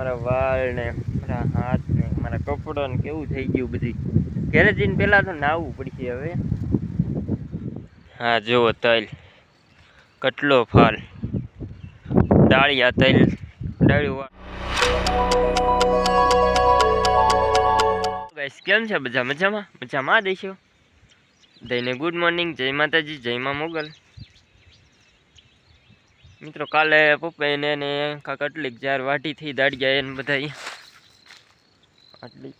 મારા વાળ ને મારા હાથ ને મારા કપડો ને કેવું થઈ ગયું બધી. ઘેરે જઈને પહેલાં તો નાહવું પડશે હવે. હા, જુઓ તલ. કટલો ફાલ. દાળિયા તલ. ડાળિયું કેમ છે? બધા મજામાં? મજામાં દેશો દઈને ગુડ મોર્નિંગ જય માતાજી, જય મા મોગલ. મિત્રો કાલે પપ્પાને ને કાંક આટલી જાર વાટીથી દાડિયા એને બધા આટલી.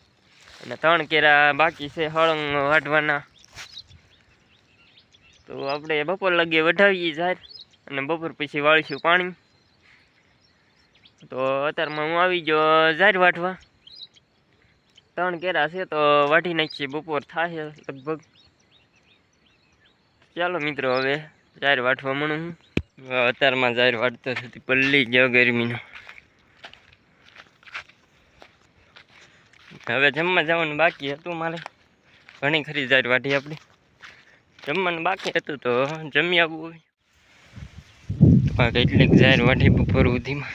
અને ત્રણ કેરા બાકી છે હળંગ વાટવાના તો આપણે બપોર લગી વઢાવીએ જાર અને બપોર પછી વાળીશું પાણી. તો અત્યારમાં હું આવી ગયો જાર વાટવા ત્રણ કેરા છે તો વાટી નાખીએ, બપોર થાય લગભગ. ચાલો મિત્રો, હવે જાર વાટવા મળું હું. અત્યારમાં ઝાર વાટતો થતી પલ્લી ગયો ગરમીનો. હવે જમવા જવાનું બાકી હતું મારે. ઘણી ખરી જાહેર વાઢી આપણે જમવાનું બાકી હતું તો જમી આવવું તો કાંઈક એટલીક ઝાર વાઢી બપોર સુધીમાં.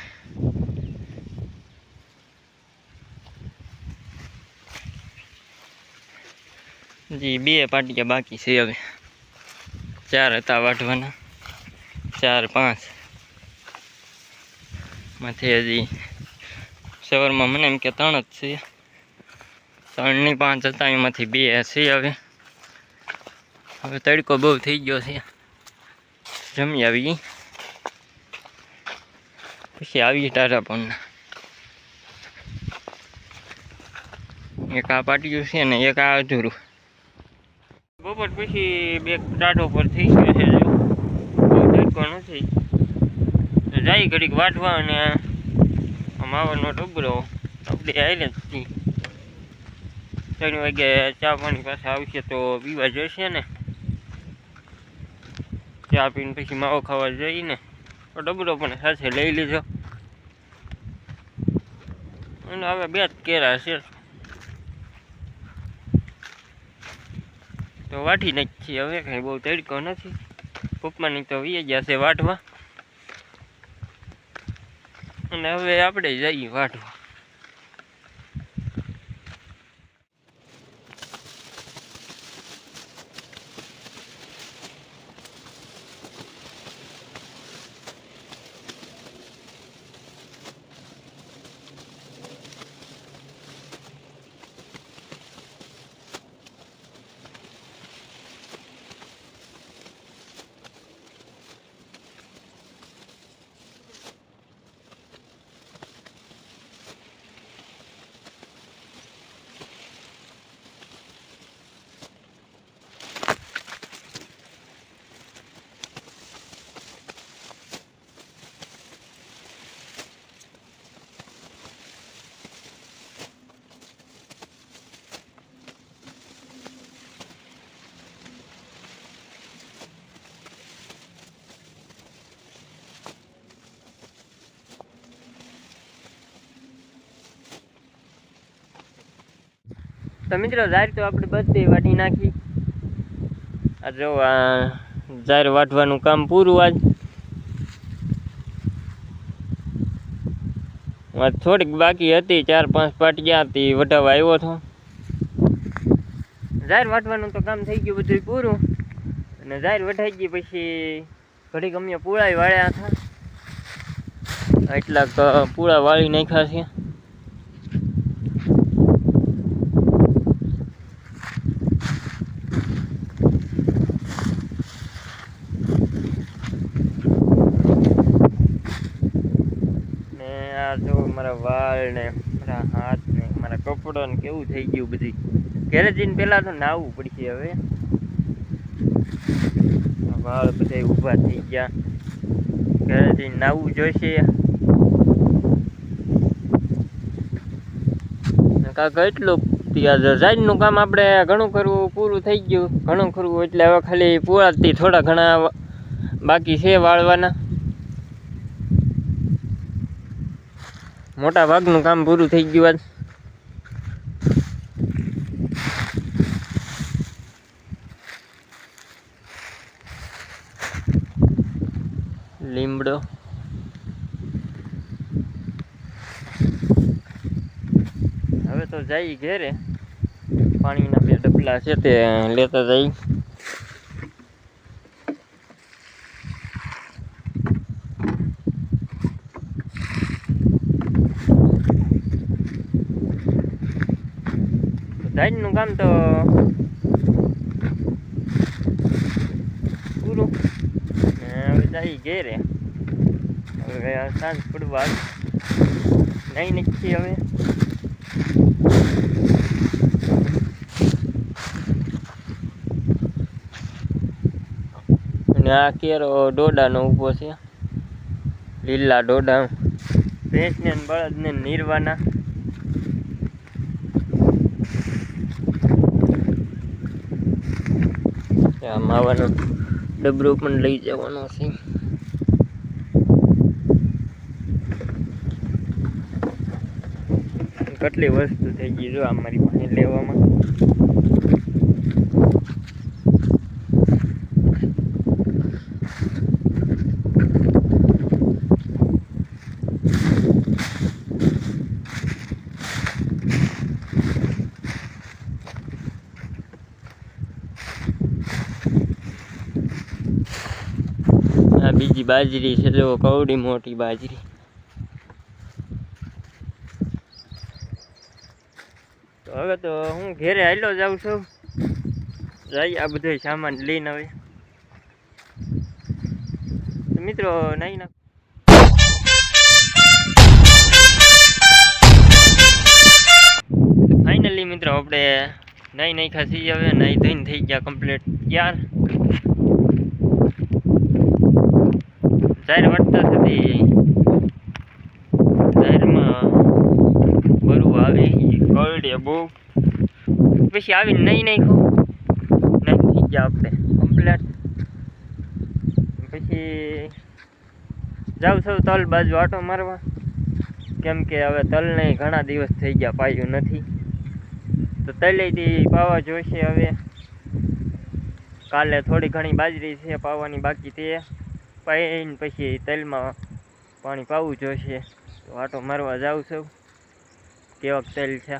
જી બે પાટિયા બાકી છે હવે. ચાર હતા વાટવાના ચાર, પાંચ. માંથી હજી સવારમાં મને એમ કે ત્રણ જ છે. ત્રણની પાંચ હતા, એમાંથી બે છે હવે. હવે તડકો બહુ થઈ ગયો છે. જમી આવી પછી આવી ટાટા પણ. એક આ પાટિયું છે ને એક આ અધૂરું. બપોર પછી બે ટાટો પર થઈ ગયો છે. તડકો નથી. જાય ઘડીક વાટવા અને માવાનો ડબરો આપણે આવીને જ ત્રણ વાગે ચા પાણી પાસે આવશે તો પીવા જશે ને. ચા પીને પછી માવો ખાવા જઈને તો ડબરો પણ સાથે લઈ લીધો. અને હવે બે જ કેરા છે. તો વાટી નાખીએ હવે કાંઈ બહુ તડકો નથી. પપ્પાની તો વીએ ગયા છે વાટવા. અને હવે આપણે જઈએ વાટવા. તો મિત્રો ઝાર તો આપણે બધી વાટી નાખી. જો, આ ઝાર વાટવાનું કામ પૂરું આજ. થોડીક બાકી હતી, ચાર પાંચ પાટિયા હતી વટાવા આવ્યો હતો. ઝાર વાટવાનું તો કામ થઈ ગયું બધું પૂરું. અને ઝાર વટાઈ ગઈ પછી ઘડીક અમે પૂળાઈ વાળ્યા હતા. એટલાક પૂળા વાળી નાખ્યા છે ને જો મારા વાળ ને, મારા હાથ ને, મારા કપડો ને કેવું થઈ ગયું બધી. ઘેરે જઈને પહેલાં તો નાહવું પડશે હવે. વાળ બધા ઊભા થઈ ગયા. ઘરે જઈને નાહવું જોઈશે. કાંક એટલું નું કામ આપણે ઘણું કરવું પૂરું થઈ ગયું. ઘણું કરવું એટલે હવે ખાલી પૂરાથી થોડા ઘણા બાકી છે વાળવાના. મોટા ભાગનું કામ પૂરું થઈ ગયું આજ. લીમડો. તો જઈ ઘેરે. પાણીના બે ડબલા છે તે લેતા જઈ નું કામ તો પૂરું ને હવે જઈ ઘેરે હવે સાંજ પડવા નહીં નથી હવે અને આ કેરો ડોડાનો ઊભો છે લીલા ડોડા ભેંસને ને બળદને નીરવાના આ માવાનો ડબરો પણ લઈ જવાનો છે. કેટલી વસ્તુ થઈ ગઈ જો આ મારી પાસે લેવામાં આ બીજી બાજરી છે જો કવડી મોટી બાજરી. હવે તો હું ઘેરે હાલો જાઉં છું. જઈ આ બધો સામાન લઈને હવે. મિત્રો નહીં ના ફાઇનલી મિત્રો, આપણે નહીં નહીં ખાસી હવે નહીં ધોઈને થઈ ગયા કમ્પ્લીટ યાર ચાર વાટતા સુધી જાહેરમાં બરું આવે. કળડે બહુ. પછી આવીને નહીં નાખ્યું. નહીં થઈ ગયા આપણે. કમ્પ્લેટ પછી જાઉં છું તલ બાજુ આટો મારવા. કેમ કે હવે તલને ઘણા દિવસ થઈ ગયા પાયું નથી. તો તલેથી પાવા જોઈશે હવે. કાલે થોડી ઘણી બાજરી છે પાવાની બાકી તે પાઈને પછી તેલમાં પાણી પાવું જોઈશે તો આટો મારવા જાઉં છું. કેવાક તેલ છે.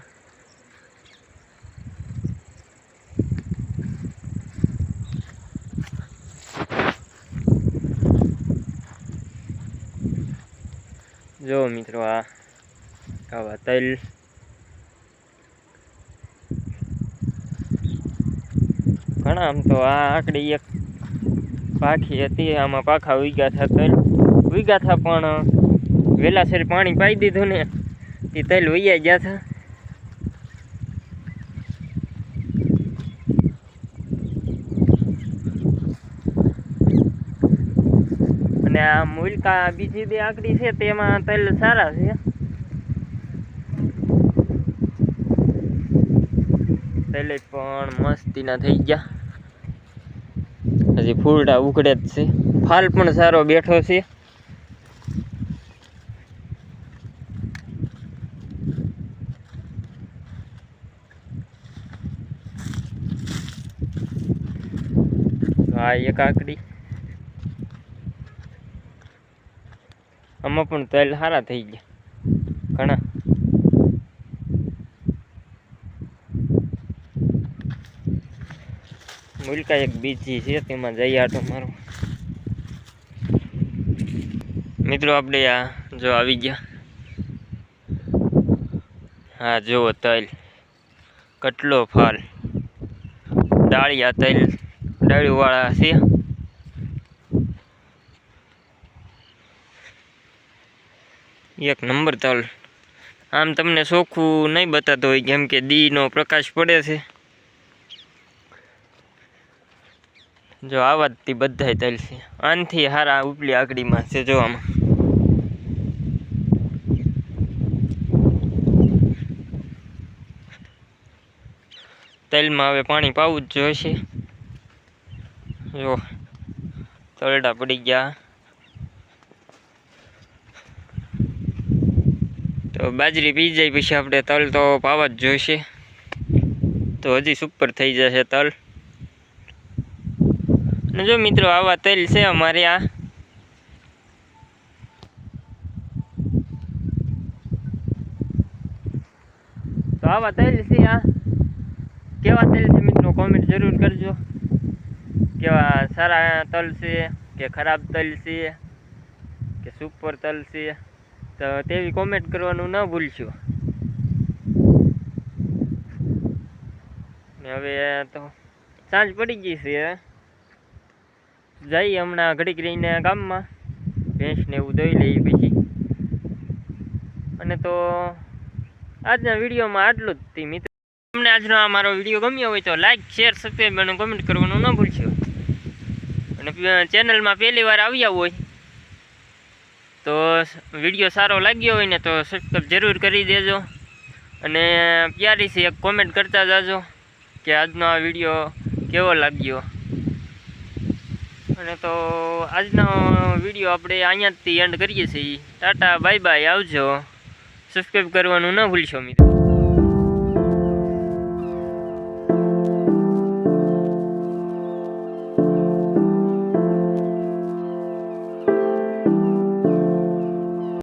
જો મિત્રો, આ આવા તેલ. ઘણા આમ તો આ આકડી એક પાખી હતી, આમાં પાખા ઉગ્યા હતા તેલ, ઉગ્યા હતા પણ વેલાસર પાણી પાઈ દીધું ને, એ તેલ વૈયા ગયા હતા અને આ મુલકા બીજી બે આકડી છે, તેમાં તેલ સારા છે. તેલ પણ મસ્તીના થઈ ગયા. હજી ફૂલટા ઉકળે જ છે. ફાલ પણ સારો બેઠો છે. આ એક આકડી. આમાં પણ તેલ સારા થઈ ગયા. ઘણા. મુલકા એક બીજી છે, તેમાં જઈ આટો મારો મિત્રો, આપણે આ જો આવી ગયા. હા જુઓ તલ, કટલો ફાલ. ડાળિયા તલ, ડાળીવાળા છે. એક નંબર તલ. આમ તમને ચોખ્ખું નહીં બતાતો હોય, કેમ કે દીનો પ્રકાશ પડે છે. જો આવા જ બધાય તલ છે આનથી હારા ઉપલી આકડીમાં છે જોવામાં તેલમાં હવે પાણી પાવું જ જોઈશે જો તલડા પડી ગયા. તો બાજરી પી જાય પછી આપણે તલ તો પાવા જ જોઈશે તો હજી સુપર થઈ જશે તલ. ને જો મિત્રો આવા તેલ છે અમારે આ. તો આવા તલ છે આ. કેવા તેલ છે મિત્રો કોમેન્ટ જરૂર કરજો. કેવા સારા તલ છે, કે ખરાબ તલ છે, કે સુપર તલ છે. તો તેવી કોમેન્ટ કરવાનું ન ભૂલશો. હવે તો સાંજ પડી ગઈ છે. જઈએ હમણાં ઘડીક રહીને ગામમાં. ભેંસને એવું દોઈ લઈએ પછી. અને તો આજના વિડીયોમાં આટલું જ તે મિત્રો. તમને આજનો આ મારો વીડિયો ગમ્યો હોય તો લાઇક શેર સબસ્ક્રાઈબ અને કમેન્ટ કરવાનું ન ભૂલશો. અને ચેનલમાં પહેલી વાર આવ્યા હોય તો વીડિયો સારો લાગ્યો હોય ને તો સબસ્ક્રાઈબ જરૂર કરી દેજો. અને પ્યારીથી એક કોમેન્ટ કરતા જાજો કે આજનો આ વીડિયો કેવો લાગ્યો. અને તો આજનો વીડિયો આપણે અહીંયાથી એન્ડ કરીએ છીએ. ટાટા બાય બાય આવજો. સબસ્ક્રાઈબ કરવાનું ન ભૂલશો, મિત્રો.